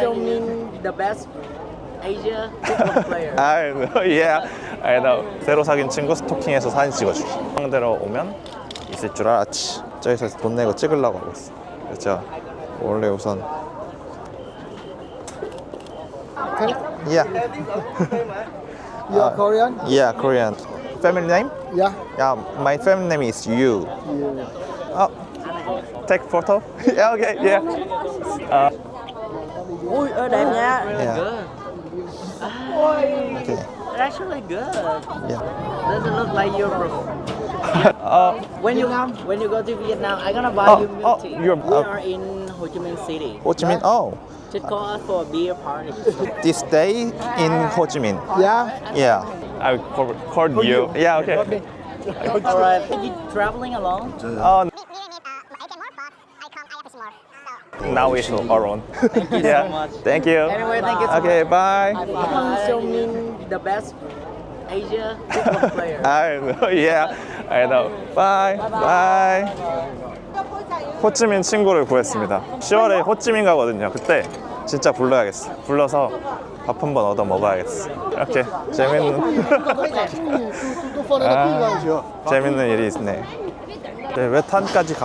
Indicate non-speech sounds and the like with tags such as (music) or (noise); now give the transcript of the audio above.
Seo Min, the best Asia football player. I know, yeah, I know. 새로 사귄 친구 스토킹해서 사진 찍어주기. 상대로 오면 있을 줄 알았지. 저기서 돈 내고 찍으려고 하고 있어. 그렇죠. 원래 우선. Yeah, You're Korean? yeah, Korean. Family name? Yeah. Yeah, my family name is Yu. You. Oh, take photo? yeah, okay, yeah. Ui, ơ đẹp nha. Yeah. Good. Okay, It's actually good. yeah. Doesn't look like you're (laughs) Uh, When you when you go to Vietnam, I'm gonna buy Oh, you oh, milk tea. you're- we uh, are in Ho Chi Minh City. Ho Chi Minh. Oh, Just call us for a beer party. (laughs) this day in Ho Chi Minh. Yeah. Yeah. I call, called you. Yeah, okay. All right. Are you traveling alone? Oh, uh, more. So. now we should alone. Thank you so much. Thank you. Anyway, thank you so Okay, bye. Become Seo Min, the best Asia football player. I know, yeah, I know. Bye, bye. 호찌민 친구를 구했습니다. 10월에 호찌민 가거든요. 그때 진짜 불러야겠어. 불러서 밥 한 번 얻어 먹어야겠어. 이렇게 재밌는 아. 재밌는 일이 있네. 네, 외탄까지 가.